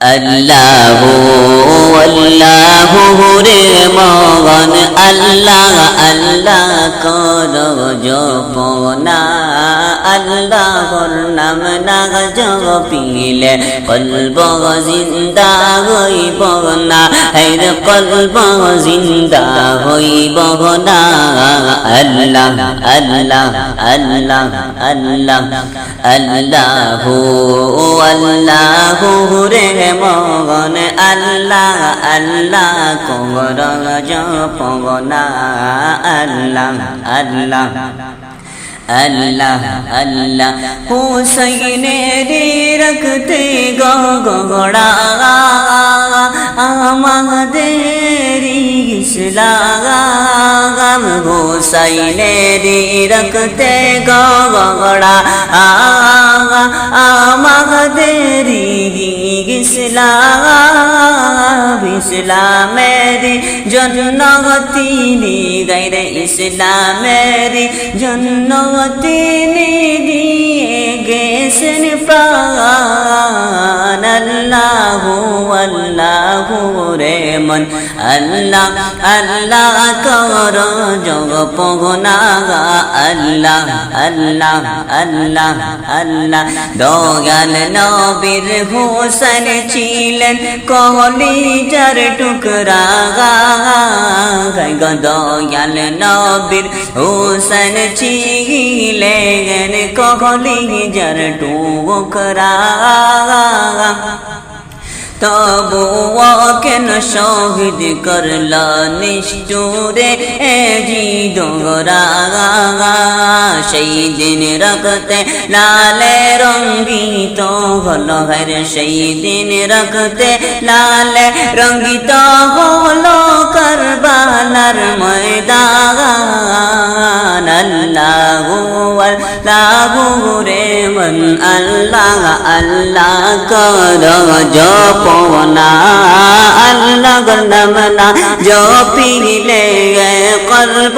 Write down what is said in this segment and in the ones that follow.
আল্লাহ আল্লাহ রে মগন, আল্লাহ আল্লাহ কর জপনা, আল্লাহর নাম না জপিলে, কলব জিন্দা হইব না, হের কলব জিন্দা হইব না। আল্লাহ আল্লাহ আল্লাহ আল্লাহ আল্লাহ আল্লাহ রে মগন, আল্লাহ আল্লাহ কর জপনা আল্লাহ আল্লাহ আল্লাহ আল্লাহ। হুসাইনের রখতে গগড়া আমাদের ইসলাম। হুসাইনের রখতে গগড়া আমাদের ইসলাম ইসলামের জন্য তিনি গাইরে ইসলামের জন্য তিনি দিয়ে গেছেন প্রাণ আল্লাহ মন। আল্লাহ আল্লাহ কর জগ পগনা আল্লাহ আল্লাহ আল্লাহ আল্লাহ। দয়াল নবীর হোসেন ছিলেন কহলি যার টুকরা দয়াল নবীর হোসেন ছিলেন কহলি যার টুকরা তবু কেন শহীদ করল নিষ্ঠুরে জি ডোরা সেই দিন রক্তে লালে রঙ্গিত হলো হর সেই দিন রক্তে লালে রঙ্গিত হলো করবালার ময়দান আল্লাহ রে মন আল্লাহ আল্লাহ কর জপ পনা আল্লাহ নামনা জপিলে কলব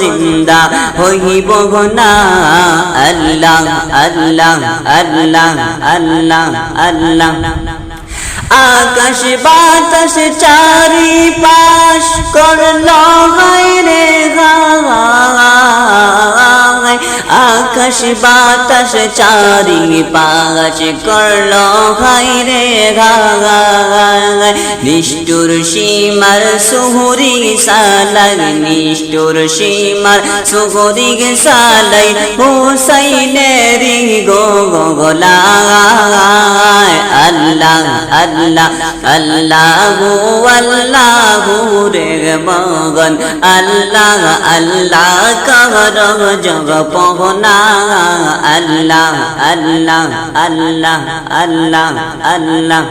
জিন্দা হইব না। আল্লাহ আল্লাহ আল্লাহ আল্লাহ আল্লাহ। আকাশ বাতাস চারি আকাশ বাতাস চারি পাশ করল রে গায় নিষ্ঠুর সীমার সুহরি সালাই নিষ্ঠুর সীমার সুহরি সালাই হুসাইনেরি গো গোলায় আল্লাহ আল্লাহ আল্লাহ আল্লাহ রে মগন আল্লাহ আল্লাহ কর জগ পহনা আল্লাহ আল্লাহ আল্লাহ আল্লাহ আল্লাহ।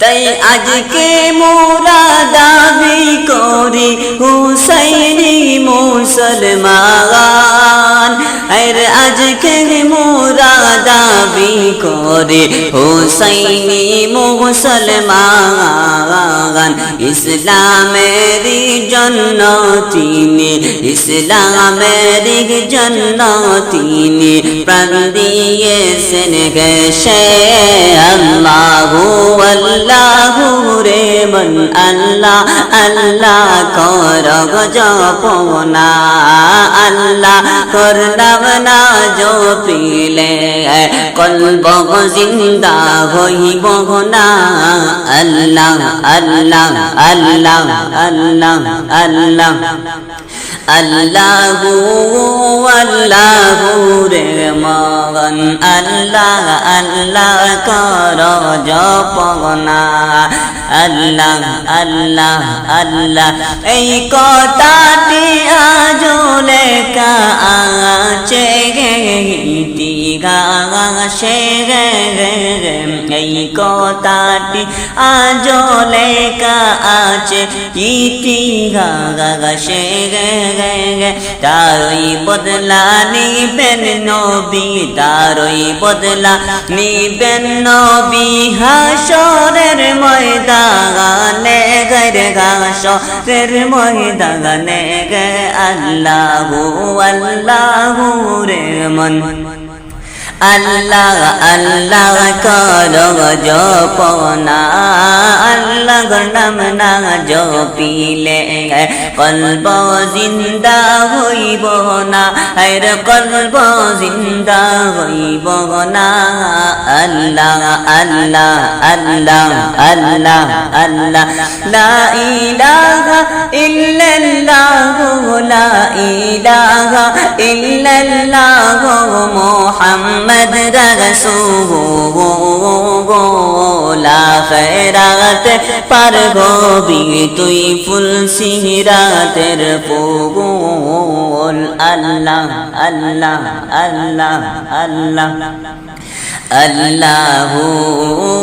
তাই আজকে মোরা দাবি করি, হুসাইনি মুসলমান। আর আজকে মোরা দাবি করি, হুসাইনি মুসলমান। ইসলামের জন্য তিনি ইসলামের জন্য তিনি প্রাণ দিয়েছেন সে আল্লাহ আল্লাহ রে মন আল্লাহ আল্লাহ কর জপনা, আল্লাহ করলাম না জপিলে, কলব জিন্দা হইব না আল্লাহ আল্লাহ আল্লাহ আল্লাহ আল্লাহ। আল্লাহ আল্লাহ রে মগন আল্লাহ আল্লাহ কর জপনা, আল্লাহ আল্লাহ আল্লাহ, এই কথাটি আজ লেখা আছে গে এই কথাটি আজ লেখা আছে। ইতি গাছে গে গে তারই বদলা নিবেন নবী, তারই বদলা নিবেন নবী। হাসরের ময়দানে গের ঘাসরের ময়দানে গে আল্লাহু আল্লাহু রে মন। আল্লাহ আল্লাহ কর জপনা। আল্লাহ নাম না জপিলে কলব জিন্দা হইব না হর কলব জিন্দা হইব না আল্লাহ আল্লাহ আল্লাহ আল্লাহ আল্লাহ। লা ইলাহা ইল্লাল্লাহ। লা ইলাহা ইল্লাল্লাহ মুহাম্মদ রাসূল আখিরাত পার গবি তুই ফুল সিরাতের ফুল আল্লাহ আল্লাহ আল্লাহ আল্লাহ আল্লাহু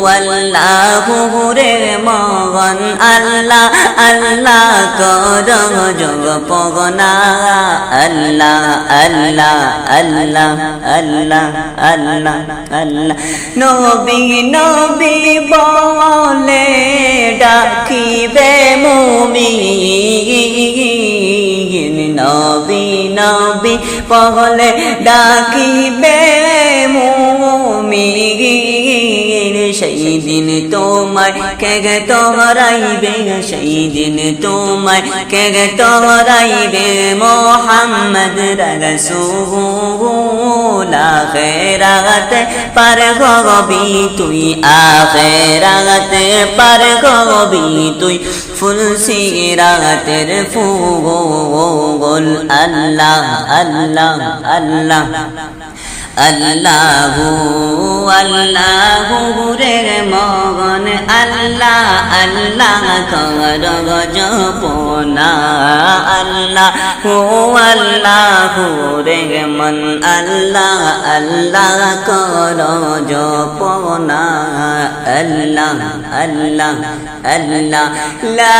আল্লাহু রে মগন, আল্লাহ আল্লাহ কর যোগ পগনা। আল্লাহ আল্লাহ আল্লাহ আল্লাহ আল্লাহ আল্লাহ। নবী নবী বলে ডাকিবে মুমিন। নবী নবী বলে ডাকিবে মুমিন সেই দিন তোমায় কে গে তোরাইবে সেই দিন তোমায় কে গে তোরাইবে মোহাম্মদ রসুল আখেরাতে পার গবি তুই, আখেরাতে পার গবি তুই, ফুল সিরাতের ফুল, আল্লাহ আল্লাহ আল্লাহ। আল্লাহু আল্লাহু রে মগন, আল্লাহ আল্লাহ কর জপনা, আল্লাহ হু আল্লাহ রে মন, আল্লাহ আল্লাহ কর জপনা, আল্লাহ আল্লাহ আল্লাহ, লা